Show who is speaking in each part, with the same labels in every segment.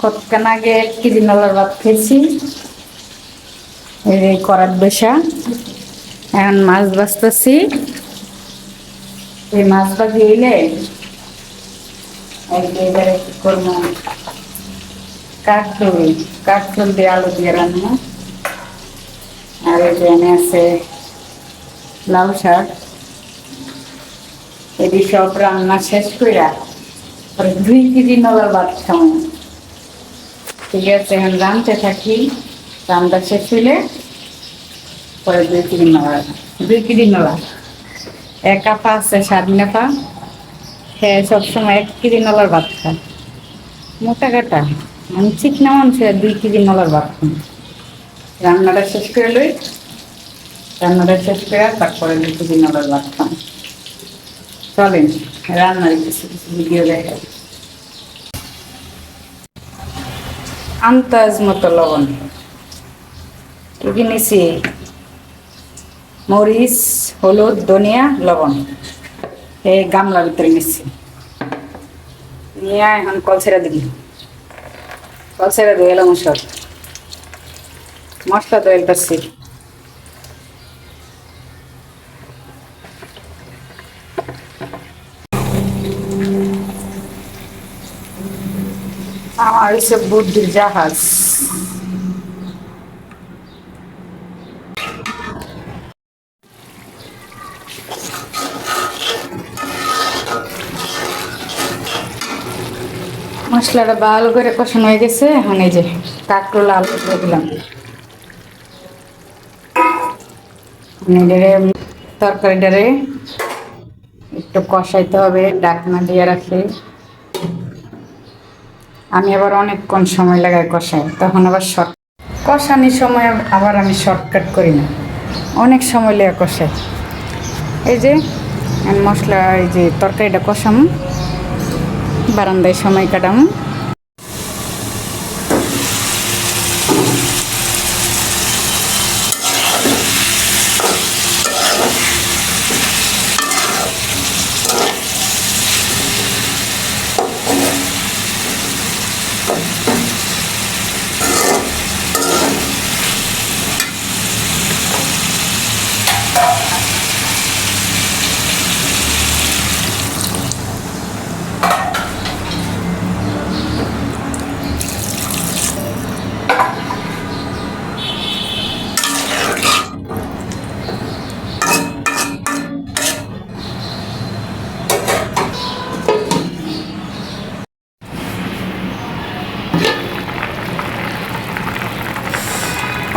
Speaker 1: কতক্ষণ আগে এক কেজি নলার ভাত খেয়েছি? এই করাত বসা। এখন মাছ বাঁচতেছি এই মাছ ভাজি হইলে এবারে কি করব? কাঠল কাঠল দিয়ে আলু দিয়ে রান্না। আর এখানে আছে লাউ শাক। এটি সব রান্না শেষ কইরা দুই কেজি নলার ভাত খাওয়া ঠিক আছে, এখন রাঁধতে থাকি রান্না শেষ হইলে পরে দুই কেজি নলা দুই কেজি নলা এক আপা আছে স্বাধীন আপা হ্যাঁ সবসময় এক কেজি নলার ভাত খায়। মোটা কাটা। আমি চিকনা মানুষের দুই কেজি নলার ভাত খাই। রান্নাটা শেষ করে লই। রান্নাটা শেষ করে তারপরে দুই কেজি নলার ভাত খান চলেন, রান্নার কিছু কিছু ভিডিও দেখাই। আন্তাজ মতো লবণ। কি নিছি মরিচ, হলুদ, ধনিয়া, লবণ। এই গামলার ভিতরে নিচ্ছি নিয়ে এখন কল ছেড়ে দিবি। কল ছেড়ে দিয়ে এলাম সব মশলা তো আমার হচ্ছে বুদ্ধির জাহাজ। মশলাটা ভালো করে কষানো হয়ে গেছে, এখন এই যে কাঁকরোল আলু করে দিলাম। তরকারিটারে একটু কষাইতে হবে ডাকনা দিয়ে রাখলে। আমি আবার অনেকক্ষণ সময় লাগাই কষাই, তখন আবার শর্ট কষানি সময় আবার আমি শর্টকাট করি না। অনেক সময় লেগে কষাই। এই যে মশলা এই যে তরকারিটা কষাম, বারান্দায় সময় কাটাম।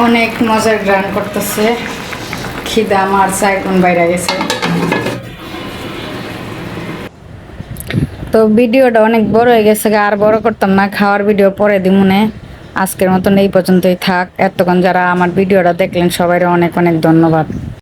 Speaker 1: অনেক মজার গ্রান করতেছে। খিদা আমার চাইগুন বাইরে গেছে। তো ভিডিওটা অনেক বড় হয়ে গেছে আর বড় করতাম না, খাওয়ার ভিডিও পরে দিমুনে আজকের মতন এই পর্যন্তই থাক। এতক্ষণ যারা আমার ভিডিওটা দেখলেন সবাই অনেক অনেক ধন্যবাদ।